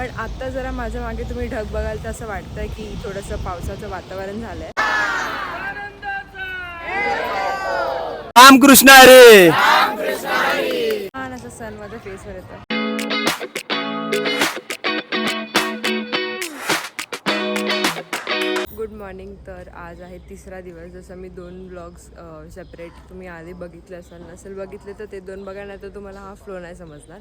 पण आत्ता जरा माझ्या मागे तुम्ही ढग बघाल तर असं वाटतंय की थोडंसं पावसाचं वातावरण झालंय. रामकृष्ण हरे. छान असं सण माझ्या फेसवर येतं. गुड मॉर्निंग तर आज आहे तिसरा दिवस. जसं मी दोन ब्लॉग्स सेपरेट तुम्ही आधी बघितले असाल नसेल बघितले तर ते दोन बघा नाही तर तुम्हाला हा फ्लो नाही समजणार.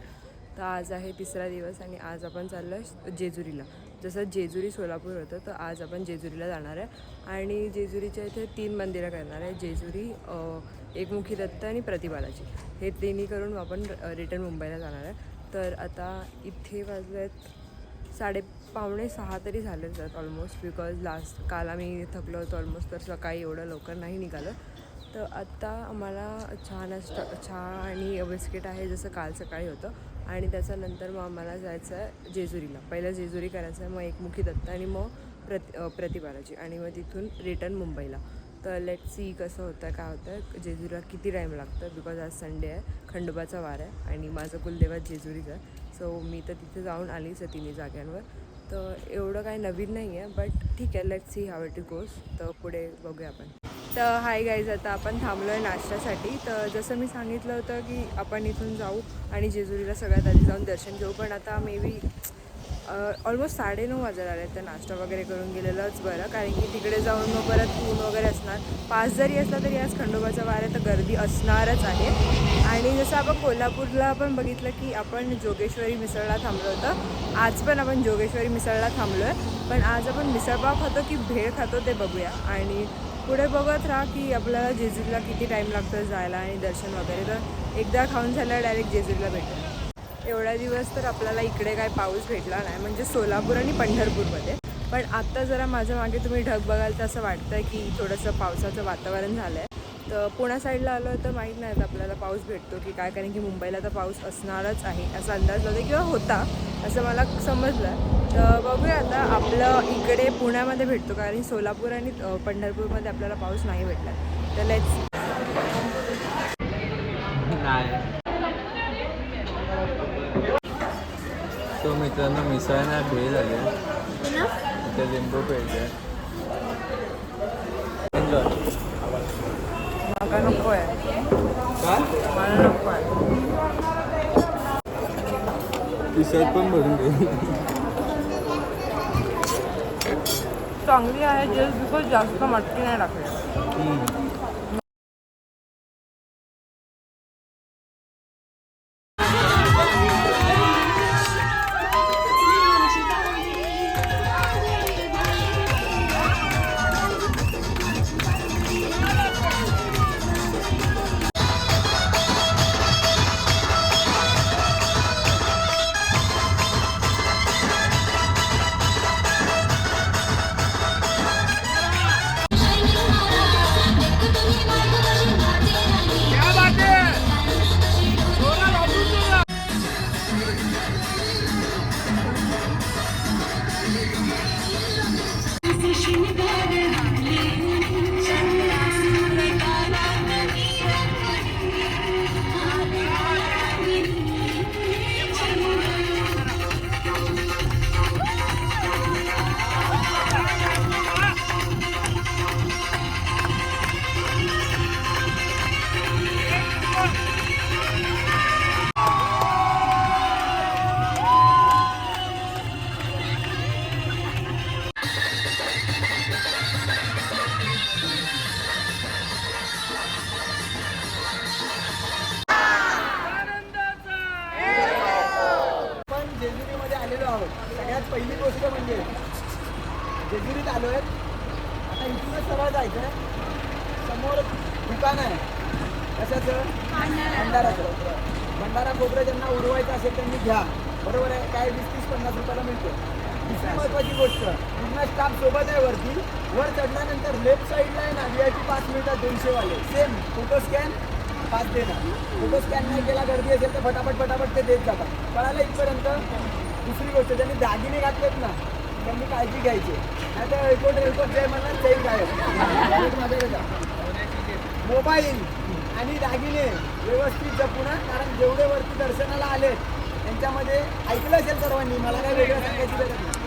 तर आज आहे तिसरा दिवस आणि आज आपण चाललो आहे जेजुरीला. जसं जेजुरी सोलापूर होतं तर आज आपण जेजुरीला जाणार आहे. आणि जेजुरीच्या इथे तीन मंदिरं करणार आहे. जेजुरी एकमुखी दत्त आणि प्रतिबालाची हे तिन्ही करून आपण रिटर्न मुंबईला जाणार आहे. तर आता इथे वाजले आहेत साडे पावणे सहा तरी झाले आहेत ऑलमोस्ट बिकॉज लास्ट काल आम्ही थकलो होतो ऑलमोस्ट तर सकाळी एवढं लवकर नाही निघालं. तर आत्ता आम्हाला छान असं चहा आणि बिस्किट आहे जसं काल सकाळी होतं. आणि त्याच्यानंतर मग आम्हाला जायचं आहे जेजुरीला. पहिलं जेजुरी करायचं आहे मग एकमुखी दत्त आणि मग प्रति प्रतिबालाजी आणि मग तिथून रिटर्न मुंबईला. तर लेट सी कसं होतं काय होतं जेजुरीला किती टाईम लागतं? बिकॉज आज संडे आहे खंडोबाचा वार आहे आणि माझं कुलदेवात जेजुरीचं आहे. सो मी तर तिथे जाऊन आलीच आहे तिन्ही जाग्यांवर. तर एवढं काही नवीन नाही आहे बट ठीक आहे let see how it goes तर पुढे बघूया आपण. तर हाय गाईज आता आपण थांबलो आहे नाश्त्यासाठी. तर जसं मी सांगितलं होतं की आपण इथून जाऊ आणि जेजुरीला सगळ्यात आधी जाऊन दर्शन घेऊ. पण आता मे बी ऑलमोस्ट साडेनऊ वाजायला आले तर नाश्ता वगैरे करून गेलेलंच बरं. कारण की तिकडे जाऊन मग परत ऊन वगैरे असणार. पाच जरी असला तरी आज खंडोबाचा वार आहे तर गर्दी असणारच आहे. आणि जसं आपण कोल्हापूरला आपण बघितलं की आपण जोगेश्वरी मिसळला थांबलो होतं. आज पण आपण जोगेश्वरी मिसळला थांबलो आहे पण आज आपण मिसळपाव खातो की भेळ खातो ते बघूया. आणि पुढे बघत राहा की आपल्याला जेजुरीला किती टाईम लागतो जायला आणि दर्शन वगैरे. तर एकदा खाऊन झाल्यावर डायरेक्ट जेजुरीला भेटेल एवढा दिवस तर आपल्याला इकडे काय पाऊस भेटला नाही. म्हणजे सोलापूर आणि पंढरपूरमध्ये. पण आत्ता जरा माझ्या मागे तुम्ही ढग बघाल तर असं वाटतं की थोडंसं पावसाचं वातावरण झालं आहे तर पुण्या साईडला आलो तर माहीत नाही आता आपल्याला पाऊस भेटतो की काय कारण की मुंबईला तर पाऊस असणारच आहे. असा अंदाज होता किंवा होता असं मला समजलं. तर बघूया आता आपलं इकडे पुण्यामध्ये भेटतो कारण सोलापूर आणि पंढरपूरमध्ये आपल्याला पाऊस नाही भेटला. तर लेट्स तो मित्रांनो मिसळ नाही भेळ झाली इथे लिंबू पेळते मला नको आहे काय मला नको आहे टी शर्ट पण भरून घे चांगली आहे जस्ट बिकॉज जास्त मटकी नाही टाकली आलो आहे आता इथूनच सरळ जायचं आहे समोर दुकान आहे. कशाचं भंडाराचं भंडारा खोबरं ज्यांना उडवायचं असेल त्यांनी घ्या. बरोबर आहे? काय वीस तीस पन्नास रुपयाला मिळतो दुसरी महत्वाची गोष्ट पूर्ण स्टाफ सोबत आहे वरती. वर चढल्यानंतर लेफ्ट साईडला आहे ना व्ही आय पी पाच मिनिटात दोनशे वाले सेम फोटो स्कॅन पाच देणार. फोटो स्कॅन नाही केला गर्दी असेल तर फटाफट फटाफट ते देत जातात. कळालं इथपर्यंत? दुसरी गोष्ट ज्यांनी दागिने घातलेत ना त्यांनी काळजी घ्यायची. नाही तर एकोट एकोट जय म्हणा गायब. जा मोबाईल आणि दागिने व्यवस्थित जपून. कारण जेवढे वरती दर्शनाला आलेत याच्यामध्ये ऐकलं असेल सर्वांनी मला काय वेगळं सांगायची गरज नाही.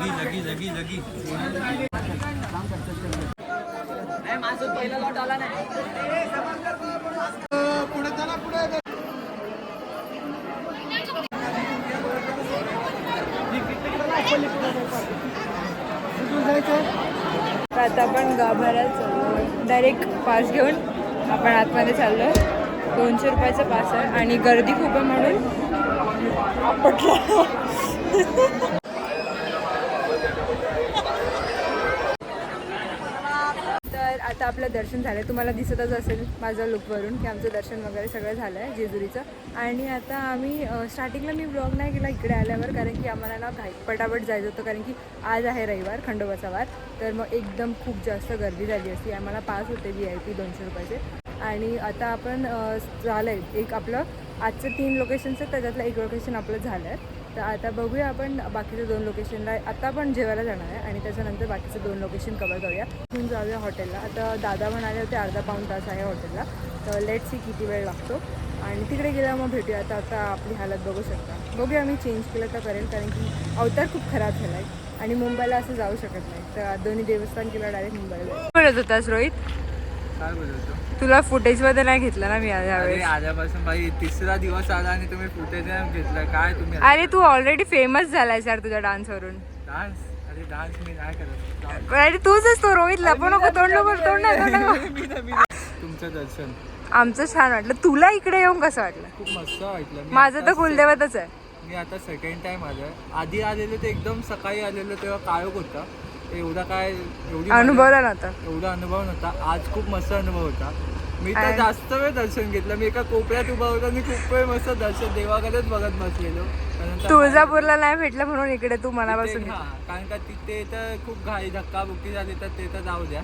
लगी लगी लगी आता आपण गाभाऱ्यात चाललो डायरेक्ट पास घेऊन आपण आतमध्ये चाललो दोनशे रुपयाचा पास आहे आणि गर्दी खूप आहे म्हणून. आपटला तर आता आपलं दर्शन झालं तुम्हाला दिसतच असेल माझ्या लुकवरून की आमचं दर्शन वगैरे सगळं झालं आहे जेजुरीचं. आणि आता आम्ही स्टार्टिंगला मी ब्लॉग नाही केला इकडे आल्यावर कारण की आम्हाला ना घाई पटापट जायचं होतं. कारण की आज आहे रविवार खंडोबाचा वार. तर मग एकदम खूप जास्त गर्दी झाली असती. आम्हाला पास होते व्ही आय पी दोनशे रुपयाचे. आणि आता आपण झालं आहे एक आपलं आजचं तीन लोकेशनचं त्याच्यातलं एक लोकेशन आपलं झालं आहे तर आता बघूया आपण बाकीच्या दोन लोकेशनला आता आपण जेवायला जाणार आहे आणि त्याच्यानंतर बाकीचे दोन लोकेशन कवर करूया. तिथून जाऊया हॉटेलला. आता दादा म्हणाले होते अर्धा पाऊण तास आहे हॉटेलला. तर लेट सी किती वेळ लागतो. आणि तिकडे गेल्यावर मग भेटूया. आता आता आपली हालत बघू शकता. बघूया मी चेंज केलं तर करेल कारण की अवतार खूप खराब झाला आहे आणि मुंबईला असं जाऊ शकत नाही. तर दोन्ही देवस्थान केलं डायरेक्ट मुंबईला बोलत होतास रोहित? काय बोलत होतो? तुला फुटेजमध्ये नाही घेतलं ना मी अरे यावेळेस? आल्यापासून भाई तिसरा दिवस आला आणि तुम्ही फुटेज घेतलं. काय तुम्ही अरे तू ऑलरेडी फेमस झालाय सर तुझ्या डान्सवरून डान्स अरे डान्स मी नाही करत. अरे तूच तो रोहित लपू नको तोंड नको तोंड नको, तुमचं दर्शन. आमचं छान वाटलं. तुला इकडे येऊन कसं वाटलं? खूप मस्त वाटलं. माझं तर कुलदेवतच आहे. मी आता सेकंड टाइम आलोय. आधी आलेलो ते एकदम सकाळी आलेलो तेव्हा काळोख होता. एवढा काय एवढी अनुभवला नव्हता. एवढा अनुभव नव्हता. आज खूप मस्त अनुभव होता. मी तर जास्त वेळ दर्शन घेतलं. मी एका कोपऱ्यात उभा होता आणि खूप वेळ मस्त दर्शन देवाकडेच बघत बसलेलो. तुळजापूरला नाही भेटलं म्हणून इकडे तू मनापासून हा, कारण का तिथे तर खूप घाई धक्काबुक्की झाली तर ते तर जाऊ द्या.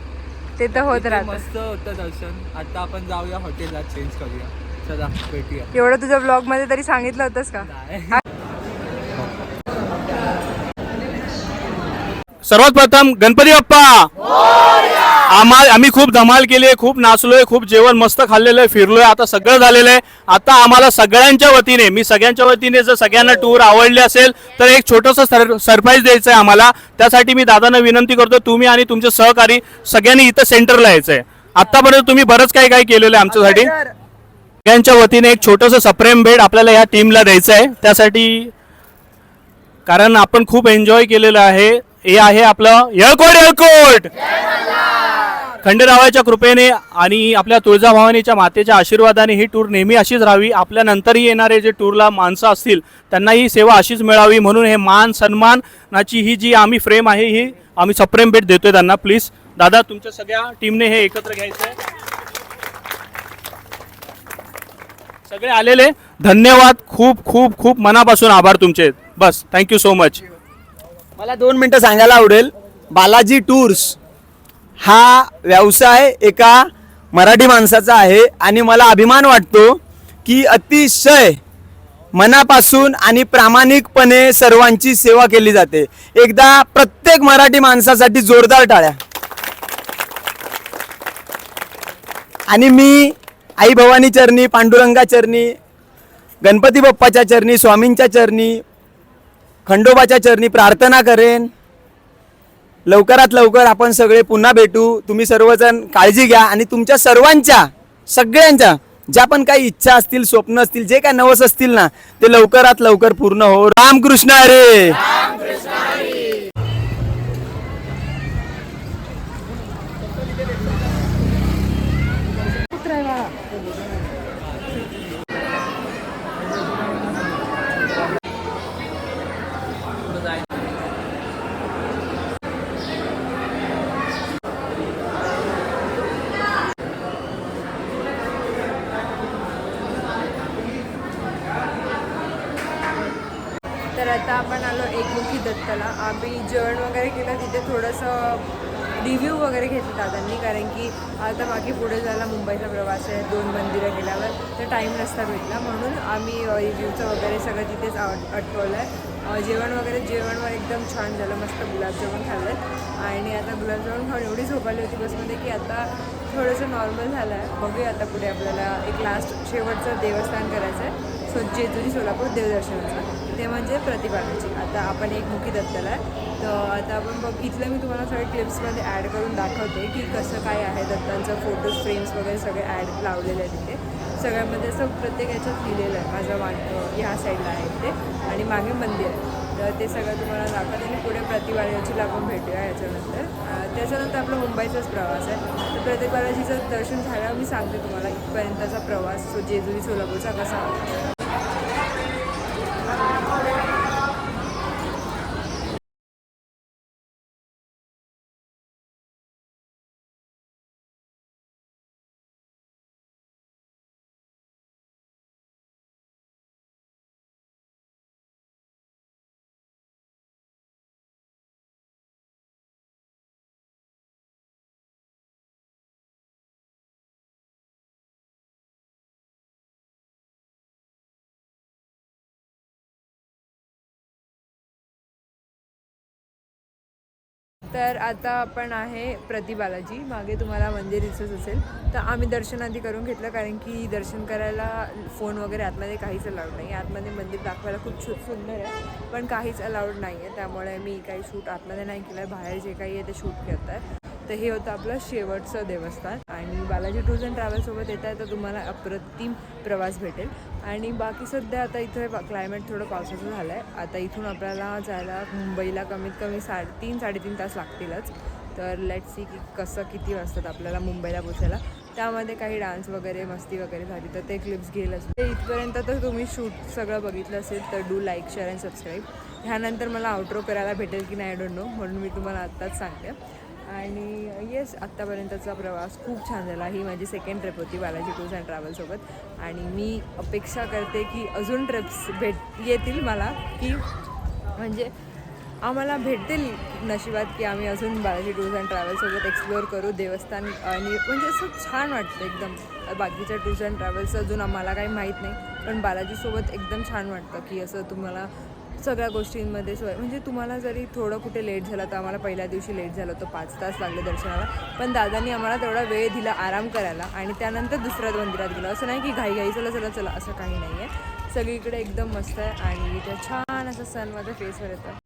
ते तर होत राहतं. मस्त होतं दर्शन. आता आपण जाऊया हॉटेलला चेंज करूया. चला भेटूया. एवढं तुझ्या ब्लॉगमध्ये तरी सांगितलं होतंस का नाही सर्वात प्रथम गणपती बाप्पा. आम्हाला आम्ही खूप धमाल केली आहे खूप नाचलोय खूप जेवण मस्त खाल्लेलं आहे फिरलोय आता सगळं झालेलं आहे. आता आम्हाला सगळ्यांच्या वतीने मी सगळ्यांच्या वतीने जर सगळ्यांना टूर आवडले असेल तर एक छोटंसं सर सरप्राईज द्यायचं आहे आम्हाला. त्यासाठी मी दादांना विनंती करतो तुम्ही आणि तुमचे सहकारी सगळ्यांनी इथं सेंटरला यायचं आहे आतापर्यंत तुम्ही बरंच काही काही केलेलं आहे आमच्यासाठी. सगळ्यांच्या वतीने एक छोटंसं सप्रेम भेट आपल्याला या टीमला द्यायचं आहे त्यासाठी कारण आपण खूप एन्जॉय केलेलं आहे. हे आहे आपलं येळकोट येळकोट! खंडेरावाच्या कृपेने आणि आपल्या तुळजाभवानीच्या मातेच्या आशीर्वादाने ही टूर नेहमी अशीच राहावी. आपल्या नंतरही येणारे जे टूरला माणसं असतील त्यांना ही सेवा अशीच मिळावी. म्हणून हे मान सन्मानाची ही जी आम्ही फ्रेम आहे ही आम्ही सप्रेम भेट देतोय त्यांना. प्लीज दादा तुमच्या सगळ्या टीमने हे एकत्र घ्यायचं आहे सगळे आलेले धन्यवाद. खूप खूप खूप मनापासून आभार तुमचे. बस थँक्यू सो मच मला दोन मिनटं सांगायला आवडेल. बालाजी टूर्स हा व्यवसाय एका मराठी माणसाचा आहे आणि मला अभिमान वाटतो की अतिशय मनापासून आणि प्रामाणिकपणे सर्वांची सेवा केली जाते. एकदा प्रत्येक मराठी माणसासाठी जोरदार टाळ्या. आणि मी आई भवानी चरणी पांडुरंगा चरणी गणपती बाप्पाच्या चरणी स्वामींच्या चरणी खंडोबाच्या चरणी प्रार्थना करेन. लवकरात लवकर आपण सगळे पुन्हा भेटू. तुम्ही सर्वजण काळजी घ्या आणि तुमच्या सर्वांच्या सगळ्यांच्या ज्या पण काही इच्छा असतील स्वप्न असतील जे काय नवस असतील ना ते लवकरात लवकर पूर्ण हो. रामकृष्ण अरे तर आता आपण आलो एकमुखी दत्तला. आम्ही जेवण वगैरे केलं तिथे थोडंसं रिव्ह्यू वगैरे घेतला दादांनी कारण की आता बाकी पुढे जायला मुंबईचा प्रवास आहे दोन मंदिरं गेल्यावर तर टाईम नसता भेटला. म्हणून आम्ही रिव्ह्यूचं वगैरे सगळं तिथेच अटकवलं आहे जेवण वगैरे जेवण वर एकदम छान झालं मस्त गुलाबजामुन खाल्लं आणि आता गुलाबजामुन खाऊन एवढी झोपाली होती बसमध्ये की आता थोडंसं नॉर्मल झालं आहे बघूया आता पुढे आपल्याला एक लास्ट शेवटचं देवस्थान करायचं आहे सो जेजुरी सोलापूर देवदर्शनाचं. ते म्हणजे प्रतिभाची आता आपण एक मुखी दत्तला आहे. तर आता आपण बघ इथलं मी तुम्हाला सगळे क्लिप्समध्ये ॲड करून दाखवते की कसं काय आहे दत्तांचं फोटोज फ्रेम्स वगैरे सगळे ॲड लावलेले आहे तिथे सगळ्यामध्ये असं प्रत्येक याच्यात लिहिलेलं आहे. माझं वाट ह्या साईडला आहे ते आणि मागे मंदिर आहे. तर ते सगळं तुम्हाला दाखवते आणि पुढे प्रतिबालाजीला आपण भेटूया याच्यानंतर. त्याच्यानंतर आपला मुंबईचाच प्रवास आहे. तर प्रतिबालाजीचं दर्शन झाल्यावर मी सांगते तुम्हाला इथपर्यंतचा प्रवास सो जेजुरी सोलापूरचा कसा तर आता आपण आहे प्रतिबालाजी मागे तुम्हाला मंदिर दिसत असेल. तर आम्ही दर्शन आधी करून घेतलं कारण की दर्शन करायला फोन वगैरे आतमध्ये काहीच अलाउड नाही. आतमध्ये मंदिर दाखवायला खूप छू सुंदर आहे पण काहीच अलाउड नाही आहे त्यामुळे मी काही शूट आतमध्ये नाही केलं आहे बाहेर जे काही आहे ते शूट करत आहे तर हे होतं आपलं शेवटचं देवस्थान. आणि बालाजी टूर्स अँड ट्रॅव्हल्ससोबत येत आहे तर तुम्हाला अप्रतिम प्रवास भेटेल. आणि बाकी सध्या आता इथे क्लायमेट थोडं पावसाचं झालं आहे आता इथून आपल्याला जायला मुंबईला कमीत कमी साडे तीन साडेतीन तास लागतीलच. तर लेट सी की कसं किती वाजतात आपल्याला मुंबईला पोचायला त्यामध्ये काही डान्स वगैरे मस्ती वगैरे झाली तर ते क्लिप्स घेईल असते ते इथपर्यंत तर तुम्ही शूट सगळं बघितलं असेल तर do like share and subscribe ह्यानंतर मला आउट्रो करायला भेटेल की नाही डोंट नो म्हणून मी तुम्हाला आत्ताच सांगते. आणि येस आत्तापर्यंतचा प्रवास खूप छान झाला. ही माझी सेकंड ट्रिप होती बालाजी टूर्स अँड ट्रॅव्हलसोबत आणि मी अपेक्षा करते की अजून ट्रिप्स भेट येतील मला की म्हणजे आम्हाला भेटतील नशिबात की आम्ही अजून बालाजी टूर्स अँड ट्रॅव्हल्ससोबत एक्सप्लोअर करू देवस्थान आणि म्हणजे असं छान वाटतं एकदम. बाकीच्या टूर्स अँड ट्रॅव्हल्स अजून आम्हाला काही माहीत नाही पण बालाजीसोबत एकदम छान वाटतं की असं तुम्हाला सगळ्या गोष्टींमध्ये सोय. म्हणजे तुम्हाला जरी थोडं कुठे लेट झालं तर आम्हाला पहिल्या दिवशी लेट झालं होतं पाच तास लागले दर्शनाला. पण दादांनी आम्हाला तेवढा वेळ दिला आराम करायला आणि त्यानंतर दुसऱ्या मंदिरात गेलो. असं नाही की घाई घाई चला चला चला असं काही नाही आहे सगळीकडे एकदम मस्त आहे आणि त्या छान असं सण माझ्या फेसवर येतं.